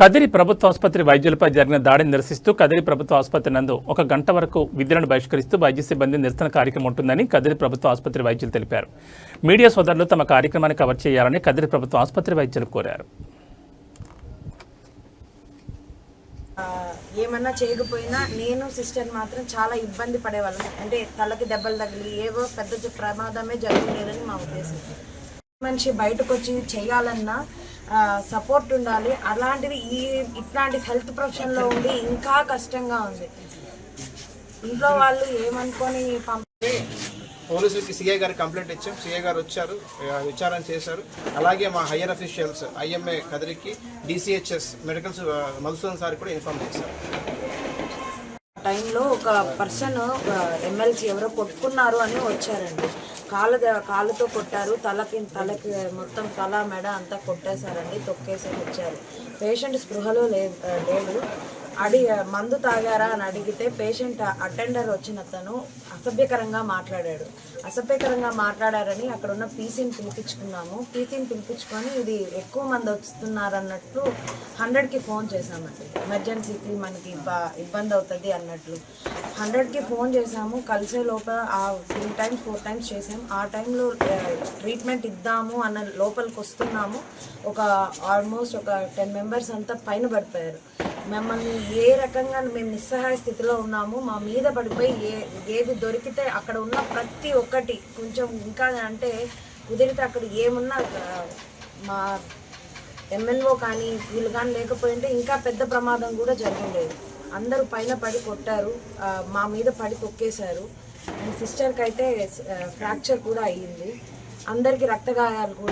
కదిరి ప్రభుత్వ ఆసుపత్రి వైద్యులపై జరిగిన దాడిని నిరసిస్తూ కదిరి ప్రభుత్వ ఆసుపత్రి నందు ఒక గంట వరకు విధులను బహిష్కరిస్తూ వైద్య సిబ్బంది నిరసన కార్యక్రమం ఉంటుందని కదిరి ప్రభుత్వ ఆసుపత్రి వైద్యులు తెలిపారు. మీడియా సోదరులు తమ కార్యక్రమాన్ని కవర్ చేయాలని కదిరి ప్రభుత్వ ఆసుపత్రి వైద్యులు కోరారు. ఏమన్నా చేయకపోయినా నేను సిస్టర్ మాత్రం చాలా ఇబ్బంది పడేవాళ్ళం. అంటే తలకి దెబ్బలు తగిలి ఏవో పెద్ద ప్రమాదమే జరగలేదని మా ఉద్దేశం. మనిషి బయటకు వచ్చి చేయాలన్నా సపోర్ట్ ఉండాలి. అలాంటిది ఈ ఇట్లాంటి హెల్త్ ప్రొఫెషన్లో ఉండి ఇంకా కష్టంగా ఉంది. ఇంట్లో వాళ్ళు ఏమనుకొని పంప? పోలీసులకి సీఏ గారికి కంప్లైంట్ ఇచ్చాం. సీఏ గారు వచ్చారు విచారణ చేశారు. అలాగే మా హయ్యర్ అఫీషియల్స్ ఐఎంఏ కదిరికి డిసిహెచ్ఎస్ మెడికల్స్ మధుసూదన్ సార్ కూడా ఇన్ఫార్మ్ చేశారు. టైంలో ఒక పర్సన్ ఎమ్మెల్సీ ఎవరో కొట్టుకున్నారు అని వచ్చారండి. కాళ్ళ కాళ్ళతో కొట్టారు. తలకి తలకి మొత్తం తల మెడ అంతా కొట్టేశారండి తొక్కేసి వచ్చారు. పేషెంట్ స్పృహలో లేదు లేడు అడి మందు తాగారా అని అడిగితే పేషెంట్ అటెండర్ వచ్చిన అతను అసభ్యకరంగా మాట్లాడాడు. అసభ్యకరంగా మాట్లాడారని అక్కడ ఉన్న పీసీని పిలిపించుకున్నాము. పీసీని పిలిపించుకొని ఇది ఎక్కువ మంది వస్తున్నారు అన్నట్లు హండ్రెడ్కి ఫోన్ చేశామండి. ఎమర్జెన్సీకి మనకి ఇబ్బంది అవుతుంది అన్నట్లు. హండ్రెడ్కి ఫోన్ చేసాము కలిసే లోపల ఆ త్రీ టైమ్స్ ఫోర్ టైమ్స్ చేసాము ఆ టైంలో ట్రీట్మెంట్ ఇద్దాము అన్న లోపలికి వస్తున్నాము. ఒక ఆల్మోస్ట్ ఒక టెన్ మెంబర్స్ అంతా పైన పడిపోయారు. మమ్మల్ని ఏ రకంగా మేము నిస్సహాయ స్థితిలో ఉన్నాము మా మీద పడిపోయి ఏ ఏది దొరికితే అక్కడ ఉన్న ప్రతి ఒక్కటి కొంచెం ఇంకా అంటే కుదిరితే అక్కడ ఏమున్నా మా ఎంఎన్ఓ కానీ వీళ్ళు కానీ లేకపోయింటే ఇంకా పెద్ద ప్రమాదం కూడా జరిగిండేది అందరూ పైన పడి కొట్టారు మా మీద పడి తొక్కేశారు. సిస్టర్కి అయితే ఫ్రాక్చర్ కూడా అయ్యింది. అందరికీ రక్తగాయాలు కూడా